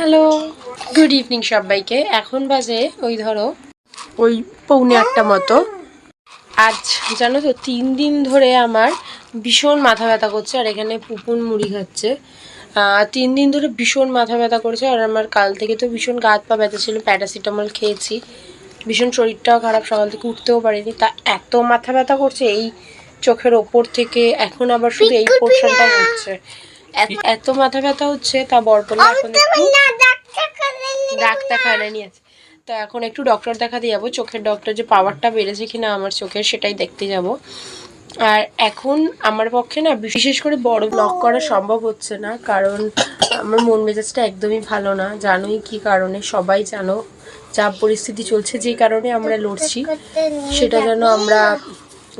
Hello good evening সবাইকে। এখন বাজে ওই ধরো ওই পৌনে আটটা মতো। আজ জানো তো তিন দিন ধরে আমার ভীষণ মাথা ব্যথা করছে আর এখানে পুপুন মুড়ি খাচ্ছে। তিন দিন ধরে ভীষণ মাথা ব্যথা করছে আর আমার কাল থেকে তো ভীষণ গাত পা ব্যথা ছিল প্যারাসিটামল খেয়েছি। ভীষণ শরীরটাও খারাপ সকাল থেকে উঠতেও পারিনি। তা এত মাথা ব্যথা করছে এই চোখের ওপর থেকে এখন আবার শুধু এই পোর্শনটা হচ্ছে। এত- এত মাথা ব্যথা হচ্ছে তা বরপলে এখন একটু ডাক্তার খানা নিয়ে আছে তো এখন একটু ডক্টর দেখাতে যাব চোখের ডক্টর যে পাওয়ারটা বেড়েছে কিনা আমার চোখের সেটাই দেখতে যাব। আর এখন আমার পক্ষে না বিশেষ করে বড় ব্লগ করা সম্ভব হচ্ছে না কারণ আমার মন মেজাজটা একদমই ভালো না। জানোই কি কারণে সবাই জানো যা পরিস্থিতি চলছে যেই কারণে আমরা লড়ছি সেটা যেন আমরা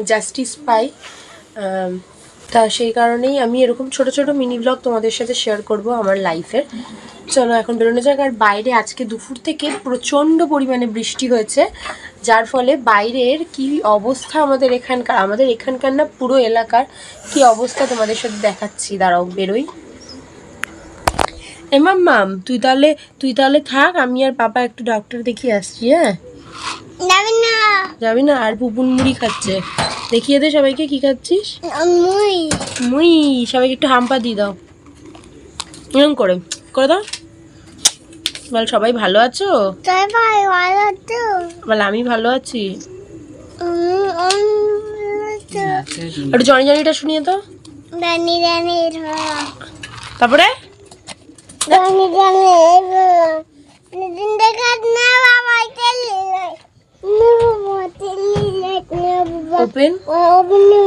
জাস্টিস পাই। তা সেই কারণেই আমি এরকম ছোট ছোট মিনি ব্লগ তোমাদের সাথে শেয়ার করব আমার লাইফের চলো এখন বেরোনো যাক। আর বাইরে আজকে দুপুর থেকে প্রচণ্ড পরিমাণে বৃষ্টি হয়েছে যার ফলে বাইরের কি অবস্থা আমাদের এখানকার আমাদের এখানকার না পুরো এলাকার কি অবস্থা তোমাদের সাথে দেখাচ্ছি। দাঁড়াও বেরোই। এমাম মাম তুই তাহলে তুই তাহলে থাক আমি আর বাবা একটু ডক্টর দেখিয়ে আসছি হ্যাঁ? যাবে না। যাবি না আর পুপুন মুড়ি খাচ্ছে। দেখিয়ে দে সবাইকে কি খাচ্ছিস? মুই। সবাইকে একটু হাম্পা দিয়ে দাও। এরকম করে করে দাও। বল সবাই ভালো আছো? বল আমি ভালো আছি। একটু জনি জনিটা শুনিয়ে রানী তারপরে? দেখা না বাবা ওপেন ওবনু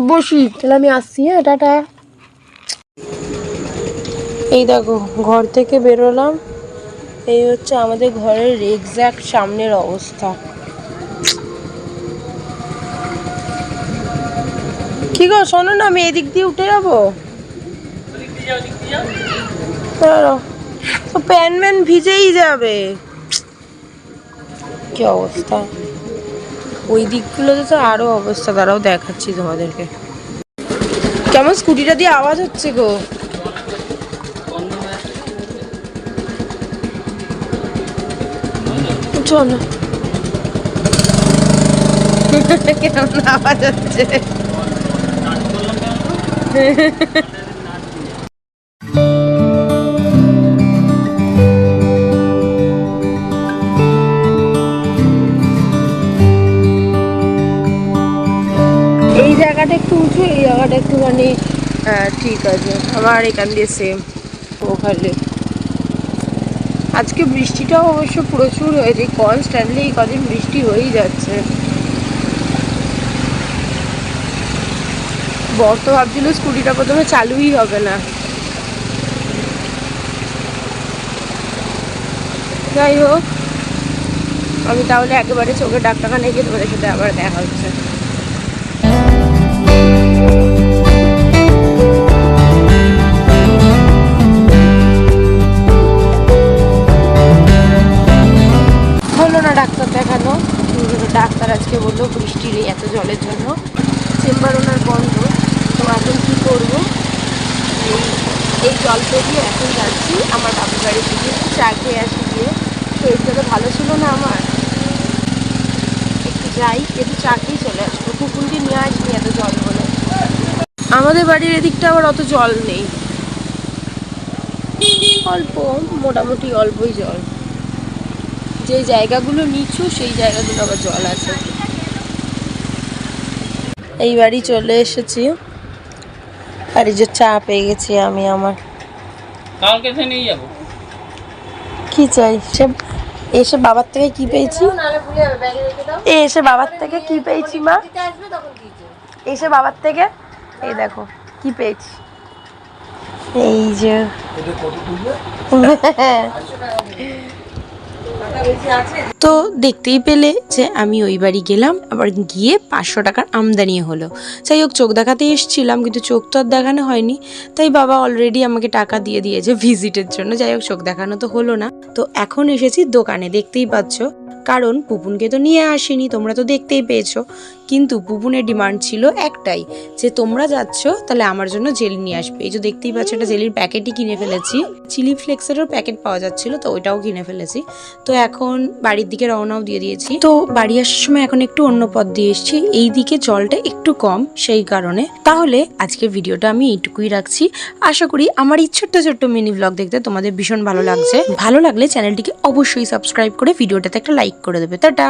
বসি। তাহলে আমি আসছি হ্যাঁ টাটা। এই দেখো ঘর থেকে বেরোলাম। এই হচ্ছে আমাদের ঘরের এক্স্যাক্ট সামনের অবস্থা। কি গো শোনো না আমি এদিক দিয়ে উঠে যাব? প্যান ম্যান ভিজেই যাবে। কি অবস্থা। ওই দিকগুলোতে তো আরও অবস্থা। দাঁড়াও, দেখাচ্ছি তোমাদেরকে। কেমন স্কুটিটা দিয়ে আওয়াজ হচ্ছে গো? চলো কেমন আওয়াজ হচ্ছে? জায়গাটা একটু উঁচু এই জায়গাটা একটুখানি হ্যাঁ ঠিক আছে। আমার এখান দিয়ে সেম ওখানে আজকে বৃষ্টিটাও অবশ্য প্রচুর হয়েছে কনস্ট্যান্টলি এই কদিন বৃষ্টি হয়েই যাচ্ছে। বর তো ভাবছিল স্কুটিটা প্রথমে চালুই হবে না। যাই হোক আমি তাহলে একেবারে চোখের ডাক্তারখানে গিয়ে তোমাদের সাথে আবার দেখা হচ্ছে। বৃষ্টির জলের জন্য। চেম্বার ওনার বন্ধ। তো এখন কী করব? এই জল পেরিয়ে এখন যাচ্ছি। আমার বাবুর বাড়ি থেকে একটু চা খেয়ে আসি গিয়ে। শরীরটা তো ভালো ছিল না আমার। একটু যাই, একটু চা খেয়েই চলে আসব। কুকুর দিয়ে নিয়ে আসবি এত জল বলে। আমাদের বাড়ির এদিকটা আবার অত জল নেই। অল্প, মোটামুটি অল্পই জল। যে জায়গাগুলো নিচু, সেই জায়গাগুলো আবার জল আছে। এই বাড়ি চলে এসেছি। আর এই যে চা পেয়ে গেছি আমি আমার। কালকে থেকে নিয়ে যাব। কি চাই? সে এসে বাবার থেকে কি পেয়েছি? এ এসে বাবার থেকে কি পেয়েছি মা? এসে বাবার থেকে? এই দেখো কি পেয়েছি? এই যে। তো দেখতেই পেলে যে আমি ওই বাড়ি গেলাম, আবার গিয়ে পাঁচশো টাকার আমদানি হলো। যাই হোক, চোখ দেখাতে এসেছিলাম, কিন্তু চোখ তো আর দেখানো হয়নি। তাই বাবা অলরেডি আমাকে টাকা দিয়ে দিয়েছে ভিজিটের জন্য। যাই হোক, চোখ দেখানো তো হলো না। তো এখন এসেছি দোকানে, দেখতেই পাচ্ছ। কারণ পুপুনকে তো নিয়ে আসিনি, তোমরা তো দেখতেই পেয়েছ। কিন্তু পুপুনের ডিমান্ড ছিল একটাই, যে তোমরা যাচ্ছ, তাহলে আমার জন্য জেলি নিয়ে আসবে। এই যে দেখতেই পাচ্ছ, একটা জেলির প্যাকেটই কিনে ফেলেছি। চিলি ফ্লেক্সেরও প্যাকেট পাওয়া যাচ্ছিল, তো ওইটাও কিনে ফেলেছি। তো এখন বাড়ির দিকে রওনাও দিয়ে দিয়েছি। তো বাড়ি আসার সময় এখন একটু অন্য পথ দিয়ে এসেছি। এই দিকে জলটা একটু কম, সেই কারণে। তাহলে আজকে ভিডিওটা আমি এইটুকুই রাখছি। আশা করি আমার ছোট্ট ছোট্ট মিনি ব্লগ দেখতে তোমাদের ভীষণ ভালো লাগছে। ভালো লাগলে চ্যানেলটিকে অবশ্যই সাবস্ক্রাইব করে ভিডিওটাতে একটা লাইক করে দেবে। টাটা